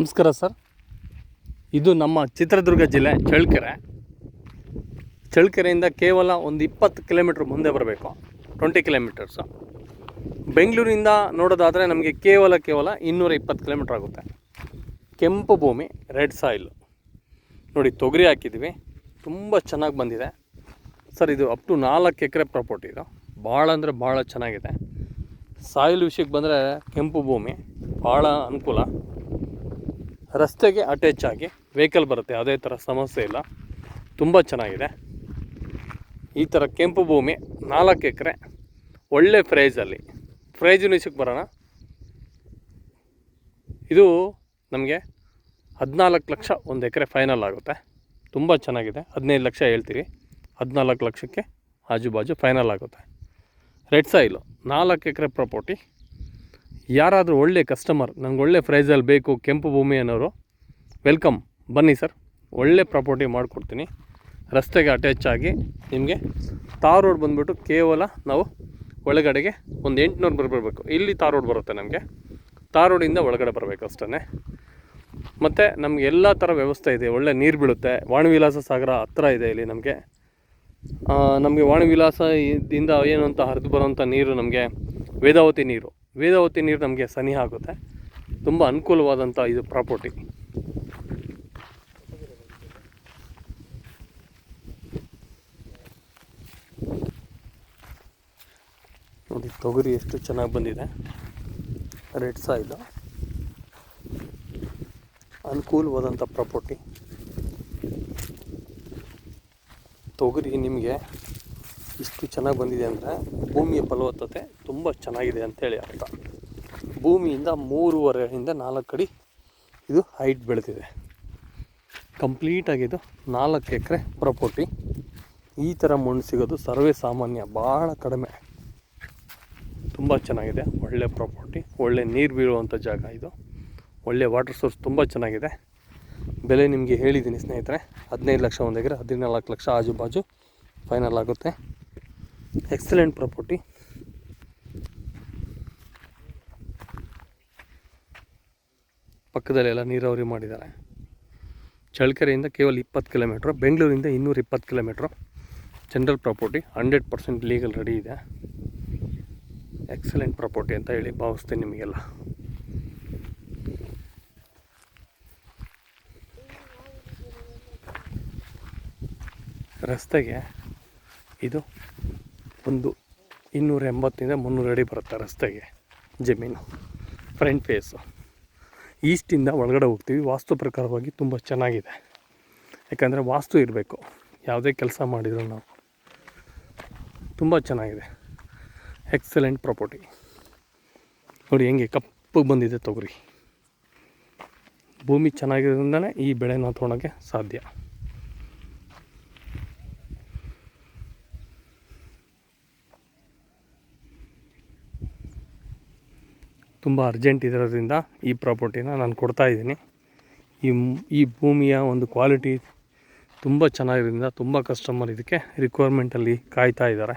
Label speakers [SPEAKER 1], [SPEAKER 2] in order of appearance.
[SPEAKER 1] ನಮಸ್ಕಾರ ಸರ್. ಇದು ನಮ್ಮ ಚಿತ್ರದುರ್ಗ ಜಿಲ್ಲೆ ಚಳ್ಳಕೆರೆ. ಚಳ್ಳಕೆರೆಯಿಂದ ಕೇವಲ ಒಂದು ಇಪ್ಪತ್ತು ಕಿಲೋಮೀಟ್ರ್ ಮುಂದೆ ಬರಬೇಕು. Twenty kilometres. ಬೆಂಗಳೂರಿಂದ ನೋಡೋದಾದರೆ ನಮಗೆ ಕೇವಲ ಕೇವಲ ಇನ್ನೂರ ಇಪ್ಪತ್ತು ಕಿಲೋಮೀಟ್ರ್ ಆಗುತ್ತೆ. ಕೆಂಪು ಭೂಮಿ, ರೆಡ್ ಸಾಯಿಲ್ ನೋಡಿ, ತೊಗರಿ ಹಾಕಿದ್ವಿ ತುಂಬ ಚೆನ್ನಾಗಿ ಬಂದಿದೆ. ಸರ್, ಇದು ಅಪ್ ಟು ನಾಲ್ಕು ಎಕರೆ ಪ್ರಾಪರ್ಟಿ ಇದು. ಭಾಳ ಅಂದರೆ ಭಾಳ ಚೆನ್ನಾಗಿದೆ. ಸಾಯಿಲ್ ವಿಷಯಕ್ಕೆ ಬಂದರೆ ಕೆಂಪು ಭೂಮಿ ಭಾಳ ಅನುಕೂಲ. ರಸ್ತೆಗೆ ಅಟ್ಯಾಚ್ ಆಗಿ ವೆಹಿಕಲ್ ಬರುತ್ತೆ, ಯಾವುದೇ ಥರ ಸಮಸ್ಯೆ ಇಲ್ಲ. ತುಂಬ ಚೆನ್ನಾಗಿದೆ. ಈ ಥರ ಕೆಂಪು ಭೂಮಿ, ನಾಲ್ಕು ಎಕರೆ, ಒಳ್ಳೆ ಪ್ರೈಸಲ್ಲಿ ಪ್ರೈಜ್ ನಿಶಕ್ಕೆ ಬರೋಣ. ಇದು ನಮಗೆ ಹದಿನಾಲ್ಕು ಲಕ್ಷ ಒಂದು ಎಕರೆ ಫೈನಲ್ ಆಗುತ್ತೆ. ತುಂಬ ಚೆನ್ನಾಗಿದೆ. ಹದಿನೈದು ಲಕ್ಷ ಹೇಳ್ತೀವಿ ಹದಿನಾಲ್ಕು ಲಕ್ಷಕ್ಕೆ ಆಜು ಬಾಜು ಫೈನಲ್ ಆಗುತ್ತೆ. ರೆಡ್ ಸಾಯಿಲು ನಾಲ್ಕು ಎಕರೆ ಪ್ರಾಪರ್ಟಿ ಯಾರಾದರೂ ಒಳ್ಳೆ ಕಸ್ಟಮರ್ ನನಗೆ ಒಳ್ಳೆ ಪ್ರೈಸಲ್ಲಿ ಬೇಕು, ಕೆಂಪು ಭೂಮಿ ಅನ್ನೋರು ವೆಲ್ಕಮ್ ಬನ್ನಿ ಸರ್ ಒಳ್ಳೆ ಪ್ರಾಪರ್ಟಿ ಮಾಡಿಕೊಡ್ತೀನಿ. ರಸ್ತೆಗೆ ಅಟ್ಯಾಚ್ ಆಗಿ ನಿಮಗೆ ತಾರ್ ರೋಡ್ ಬಂದುಬಿಟ್ಟು ಕೇವಲ ನಾವು ಒಳಗಡೆಗೆ ಒಂದು ಎಂಟುನೂರು ಬರಬೇಕು ಇಲ್ಲಿ ತಾರ್ ರೋಡ್ ಬರುತ್ತೆ ನಮಗೆ. ತಾರ್ ರೋಡಿಂದ ಒಳಗಡೆ ಬರಬೇಕು ಅಷ್ಟೇ ಮತ್ತು ನಮಗೆ ಎಲ್ಲ ಥರ ವ್ಯವಸ್ಥೆ ಇದೆ. ಒಳ್ಳೆ ನೀರು ಬೀಳುತ್ತೆ. ವಾಣಿವಿಲಾಸ ಸಾಗರ ಹತ್ರ ಇದೆ ಇಲ್ಲಿ ನಮಗೆ. ನಮಗೆ ವಾಣಿವಿಲಾಸ ಇದಿಂದ ಏನು ಅಂತ ಹರಿದು ಬರೋಂಥ ನೀರು ನಮಗೆ ವೇದಾವತಿ ನೀರು. ವೇದಾವತಿ ನೀರು ನಮಗೆ ಸನಿಹ ಆಗುತ್ತೆ. ತುಂಬ ಅನುಕೂಲವಾದಂಥ ಇದು ಪ್ರಾಪರ್ಟಿ ನೋಡಿ, ತೊಗರಿ ಎಷ್ಟು ಚೆನ್ನಾಗಿ ಬಂದಿದೆ. ರೆಡ್ ಸಾಯಿಲು ಅನುಕೂಲವಾದಂಥ ಪ್ರಾಪರ್ಟಿ ತೊಗರಿ ನಿಮಗೆ ಇಷ್ಟು ಚೆನ್ನಾಗಿ ಬಂದಿದೆ ಅಂದರೆ ಭೂಮಿಯ ಫಲವತ್ತತೆ ತುಂಬ ಚೆನ್ನಾಗಿದೆ ಅಂತೇಳಿ ಅರ್ಥ. ಭೂಮಿಯಿಂದ ಮೂರುವರೆಯಿಂದ ನಾಲ್ಕು ಅಡಿ ಇದು ಹೈಟ್ ಬೆಳೆದಿದೆ ಕಂಪ್ಲೀಟಾಗಿದ್ದು ನಾಲ್ಕು ಎಕರೆ ಪ್ರಾಪರ್ಟಿ ಈ ಥರ ಮಣ್ಣು ಸಿಗೋದು ಸರ್ವೇ ಸಾಮಾನ್ಯ ಭಾಳ ಕಡಿಮೆ. ತುಂಬ ಚೆನ್ನಾಗಿದೆ, ಒಳ್ಳೆ ಪ್ರಾಪರ್ಟಿ ಒಳ್ಳೆ ನೀರು ಬೀಳುವಂಥ ಜಾಗ ಇದು. ಒಳ್ಳೆ ವಾಟರ್ ಸೋರ್ಸ್ ತುಂಬ ಚೆನ್ನಾಗಿದೆ. ಬೆಲೆ ನಿಮಗೆ ಹೇಳಿದ್ದೀನಿ ಸ್ನೇಹಿತರೆ, ಹದಿನೈದು ಲಕ್ಷ ಒಂದು ಎಕರೆ, ಹದಿನಾಲ್ಕು ಲಕ್ಷ ಆಜು ಬಾಜು ಫೈನಲ್ ಆಗುತ್ತೆ. ಎಕ್ಸಲೆಂಟ್ ಪ್ರಾಪರ್ಟಿ ಪಕ್ಕದಲ್ಲೆಲ್ಲ ನೀರಾವರಿ ಮಾಡಿದ್ದಾರೆ. ಚಳ್ಳಕೆರೆಯಿಂದ ಕೇವಲ ಇಪ್ಪತ್ತು ಕಿಲೋಮೀಟ್ರು, ಬೆಂಗಳೂರಿಂದ ಇನ್ನೂರ ಇಪ್ಪತ್ತು kilometre. General property hundred percent legal ready ಇದೆ. ಎಕ್ಸಲೆಂಟ್ ಪ್ರಾಪರ್ಟಿ ಅಂತ ಹೇಳಿ ಭಾವಿಸ್ತೀನಿ ನಿಮಗೆಲ್ಲ. ರಸ್ತೆಗೆ ಇದು ಒಂದು ಇನ್ನೂರ ಎಂಬತ್ತರಿಂದ ಮುನ್ನೂರು ಅಡಿ ಬರುತ್ತೆ ರಸ್ತೆಗೆ ಜಮೀನು ಫ್ರಂಟ್ ಫೇಸು ಈಸ್ಟಿಂದ ಒಳಗಡೆ ಹೋಗ್ತೀವಿ. ವಾಸ್ತು ಪ್ರಕಾರವಾಗಿ ತುಂಬ ಚೆನ್ನಾಗಿದೆ. ಯಾಕಂದರೆ ವಾಸ್ತು ಇರಬೇಕು. ಯಾವುದೇ ಕೆಲಸ ಮಾಡಿದ್ರು ನಾವು. ತುಂಬ ಚೆನ್ನಾಗಿದೆ. ಎಕ್ಸಲೆಂಟ್ ಪ್ರಾಪರ್ಟಿ ನೋಡಿ ಹೆಂಗೆ ಕಪ್ಪಗೆ ಬಂದಿದೆ ತೊಗರಿ. ಭೂಮಿ ಚೆನ್ನಾಗಿರೋದ್ರಿಂದನೇ ಈ ಬೆಳೆನ ತೊಗೊಳೋಕ್ಕೆ ಸಾಧ್ಯ. ತುಂಬ ಅರ್ಜೆಂಟ್ ಇರೋದ್ರಿಂದ ಈ ಪ್ರಾಪರ್ಟಿನ ನಾನು ಕೊಡ್ತಾ ಇದ್ದೀನಿ. ಈ ಈ ಭೂಮಿಯ ಒಂದು ಕ್ವಾಲಿಟಿ ತುಂಬ ಚೆನ್ನಾಗಿರೋದ್ರಿಂದ ತುಂಬ ಕಸ್ಟಮರ್ ಇದಕ್ಕೆ ರಿಕ್ವೈರ್ಮೆಂಟಲ್ಲಿ ಕಾಯ್ತಾ ಇದ್ದಾರೆ.